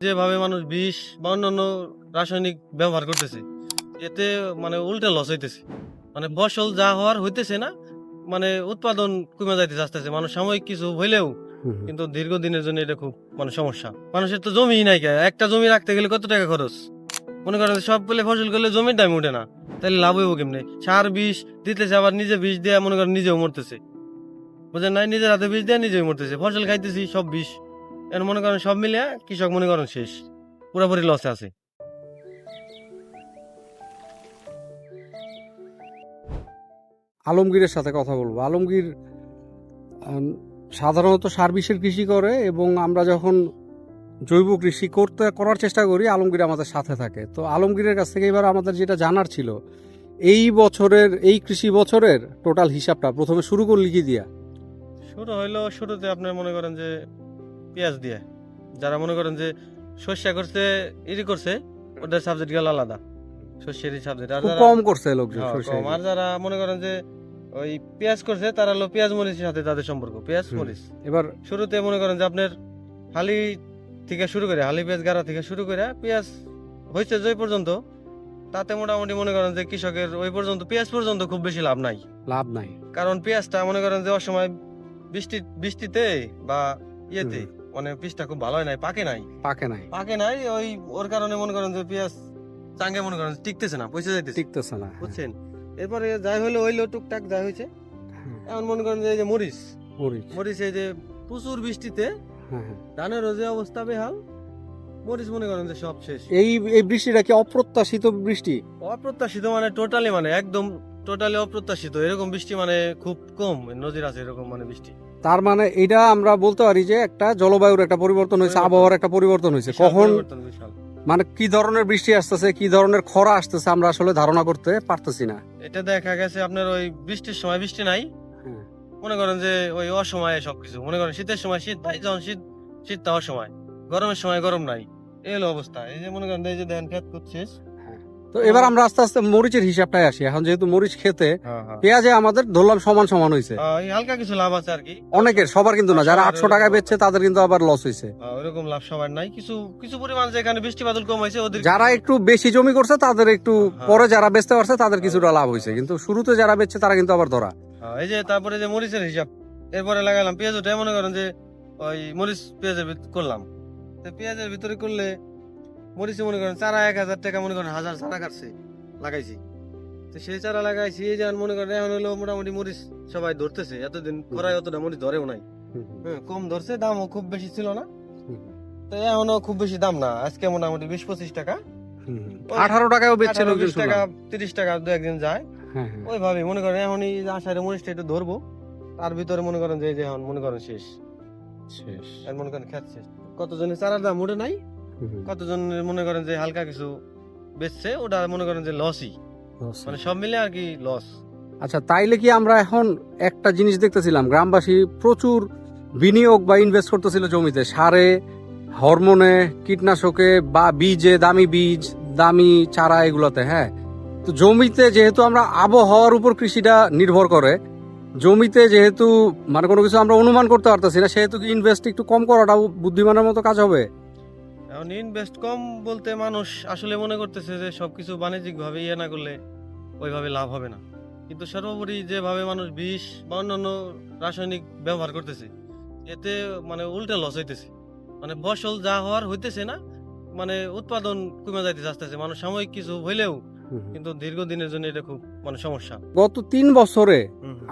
যেভাবে মানুষ বিষ বা অন্যান্য রাসায়নিক ব্যবহার করতেছে এতে মানে উল্টা লস হইতেছে। মানে ফসল যা হওয়ার হইতেছে না মানে উৎপাদন কমে যাইতেছে আস্তে আস্তে। মানুষ সাময়িক কিছু হইলেও কিন্তু দীর্ঘদিনের জন্য এটা খুব মানে সমস্যা। মানুষের তো জমি নাই কে? একটা জমি রাখতে গেলে কত টাকা খরচ? মনে করেন সব পেলে ফসল করলে জমির দাম উঠে না তাহলে লাভ হইব কেমনে? সার বিষ দিতেছে আবার নিজে বিষ দেয়া মনে করেন নিজেও মরতেছে। বুঝলেন নাই? নিজের হাতে বিষ দেয়া নিজেও মরতেছে। ফসল খাইতেছি সব বিষ। এখন মনে করেন সব মিলে কৃষক মনে করেন শেষ। পুরোপুরি লসে আছে। আলমগীরের সাথে কথা বলব। আলমগীর সাধারণত সার্ভিসের কৃষি করে এবং আমরা যখন জৈব কৃষি করতে করার চেষ্টা করি আলমগীর আমাদের সাথে থাকে। তো আলমগীরের কাছ থেকে এবার আমাদের যেটা জানার ছিল এই বছরের এই কৃষি বছরের টোটাল হিসাবটা প্রথমে শুরু করলি কি দিয়া? শুরু হইল শুরুতে আপনার মনে করেন যে পেঁয়াজ দিয়ে। যারা মনে করেন যে শস্যা করছে ইরি করছে ওদের সাবজেক্ট গেল আলাদা। শস্যেরই সাবজেক্ট আর যারা কম করছে লোকজন হ্যাঁ, সরষে কম। আর যারা মনে করেন যে ওই পেঁয়াজ করছে তারা হলো পেঁয়াজ মরিচের সাথে তাদের সম্পর্ক পেঁয়াজ হুম। মরিচ। এবার শুরুতে মনে করেন যে আপনার হালি থেকে শুরু করে হালি পেঁয়াজ গাড়া থেকে শুরু করে পেঁয়াজ হয়েছে যে পর্যন্ত তাতে মোটামুটি মনে করেন যে কৃষকের ওই পর্যন্ত পেঁয়াজ পর্যন্ত খুব বেশি লাভ নাই। লাভ নাই। কারণ পেঁয়াজটা মনে করেন যে অসময় বৃষ্টি বৃষ্টিতে বা ইয়েতে মানে পিসটা খুব ভালো হয় নাই পাকে নাই। পাকে নাই। পাকে নাই ওই ওর কারণে মনে করেন যে পেঁয়াজ চাঙ্গে মনে করেন টিকতেছে না পয়সা যাইতেছে। টিকতেছে না বুঝছেন? এরপরে যাই হলো হইল টুকটাক যাই হয়েছে। হ্যাঁ, এখন মনে করেন যে এই যে মরিচ। মরিচ। মরিচ এই যে প্রচুর বৃষ্টিতে হ্যাঁ, হ্যাঁ। ধানেরও অবস্থা বেহাল। মরিচ মনে করেন যে সব শেষ। এই এই বৃষ্টিটা কি অপ্রত্যাশিত বৃষ্টি? অপ্রত্যাশিত মানে টোটালি মানে একদম টোটালি অপ্রত্যাশিত। এরকম বৃষ্টি মানে খুব কম নজির আছে এরকম মানে বৃষ্টি। তার মানে এটা আমরা বলতে পারি যে একটা জলবায়ুর একটা পরিবর্তন হয়েছে আবহাওয়ার একটা পরিবর্তন হয়েছে। কখন মানে কি ধরনের বৃষ্টি আসতেছে কি ধরনের খরা আসতেছে আমরা আসলে ধারণা করতে পারতেছি না। এটা দেখা গেছে আপনার ওই বৃষ্টির সময় বৃষ্টি নাই। হ্যাঁ। মনে করেন যে ওই অসময়ে সবকিছু। মনে করেন শীতের সময় শীত নাই যখন শীত শীত হওয়ার সময়। গরমের সময় গরম নাই। এই হলো অবস্থা। এই যে মনে করেন এই যে দেখেন খেত করছিস। তো এবার আমরা আস্তে আস্তে মরিচের হিসাবটাই আসি। এখন যেহেতু মরিচ খেতে হ্যাঁ হ্যাঁ। পেঁয়াজে আমাদের ধরলাম সমান সমান হয়েছে হালকা কিছু লাভ আছে আর কি। অনেকের সবার কিন্তু না। যারা আটশো টাকায় বেচছে তাদের কিন্তু আবার লস হয়েছে আহ, ওইরকম লাভ সবার নাই। কিছু কিছু পরিমাণ যেখানে বৃষ্টি বাদল কম হয়েছে ওদের যারা একটু বেশি জমি করছে তাদের একটু হ্যাঁ। পরে যারা বেচতে পারছে তাদের কিছুটা লাভ হয়েছে কিন্তু শুরুতে যারা বেচছে তারা কিন্তু আবার ধরা। হ্যাঁ, এই যে তারপরে যে মরিচের হিসাব এরপরে লাগালাম। পেঁয়াজ ওটা মনে করেন যে ওই মরিচ পেঁয়াজের করলাম। পেঁয়াজের ভিতরে করলে মরিচে মনে করেন চারা এক হাজার টাকা মনে করেন হাজার চারা কাটছে লাগাইছি। তো সেই চারা লাগাইছি এই যে মনে করেন এখন হলো মোটামুটি মরিচ সবাই ধরতেছে। এতদিন খরায় অতটা মরিচ ধরেও নাই। হ্যাঁ, কম ধরছে দামও খুব বেশি ছিল না। তো এখনও খুব বেশি দাম না আজকে মোটামুটি বিশ পঁচিশ টাকা। আঠারো টাকায়ও বেচছে বিশ টাকা তিরিশ টাকা দু একদিন যায়। হ্যাঁ, হ্যাঁ। ওইভাবে মনে করেন এখন এই যে আষাঢ়ে মরিচটা একটু ধরবো। তার ভিতরে মনে করেন যে যে এখন মনে করেন শেষ। শেষ। আর মনে করেন খেত শেষ। কতজনের চারার দাম উঠে নাই? কতজন মনে করেন যে হালকা কিছু বেচছে ওটা মনে করেন যে লসই মানে সব মিলে আর কি লস আচ্ছা তাইলে কি আমরা এখন একটা জিনিস দেখতেছিলাম গ্রামবাসী প্রচুর বিনিয়োগ বা ইনভেস্ট করতেছিল জমিতে সারে হরমোনে কীটনাশকে বা বীজে দামি বীজ দামি চারা এগুলোতে হ্যাঁ? তো জমিতে যেহেতু আমরা আবহাওয়ার উপর কৃষিটা নির্ভর করে জমিতে যেহেতু মানে কোনো কিছু আমরা অনুমান করতে পারতেছি না সেহেতু ইনভেস্ট একটু কম করাটাও বুদ্ধিমানের মতো কাজ হবে? এখন ইনভেস্ট কম বলতে মানুষ আসলে মনে করতেছে যে সবকিছু বাণিজ্যিক ভাবে ইয়ে না করলে ওইভাবে লাভ হবে না। কিন্তু সর্বোপরি যেভাবে মানুষ বিষ বা অন্যান্য রাসায়নিক ব্যবহার করতেছে এতে মানে উল্টা লস হইতেছে। মানে ফসল যা হওয়ার হইতেছে না মানে উৎপাদন কমে যাইতেছে আস্তে আস্তে। মানুষ সাময়িক কিছু হইলেও কিন্তু দীর্ঘদিনের জন্য এটা খুব মানে সমস্যা। গত তিন বছরে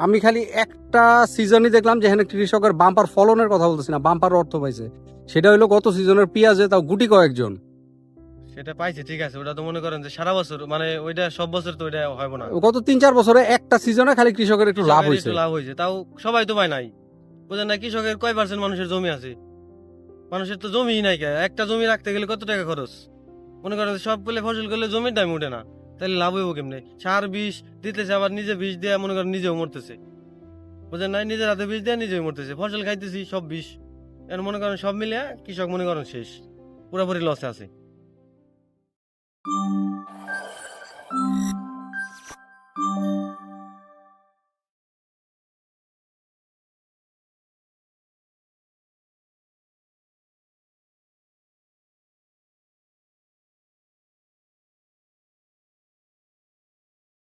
আমি খালি একটা সিজনই দেখলাম যেখানে কৃষকের বাম্পার ফলনের কথা বলতেছি না বাম্পার অর্থ পাইছে। সেটা হলো গত সিজনের পেঁয়াজে তাও গুটি কয়েকজন। সেটা পাইছে ঠিক আছে ওটা তো মনে করেন যে সারা বছর মানে ওইটা সব বছর তো ওইটা হবে না। গত তিন চার বছরে একটা সিজনে খালি কৃষকের একটু লাভ হয়েছে লাভ হয়েছে তাও সবাই তো পায় নাই। বুঝেন না কৃষকের কয় পার্সেন্ট মানুষের জমি আছে? মানুষের তো জমি নাই একটা জমি রাখতে গেলে কত টাকা খরচ? মনে করেন সব পেলে ফসল করলে জমির দাম উঠে না। তাহলে লাভ হইব কেমনে? সার বিষ দিতেছে আবার নিজে বিষ দেয়া মনে করেন নিজেও মরতেছে। বুঝেন নাই? নিজের হাতে বিষ দেয়া নিজেও মরতেছে। ফসল খাইতেছি, সব বিষ। এখন মনে করেন সব মিলে কৃষক মনে করেন শেষ। পুরোপুরি লসে আছে।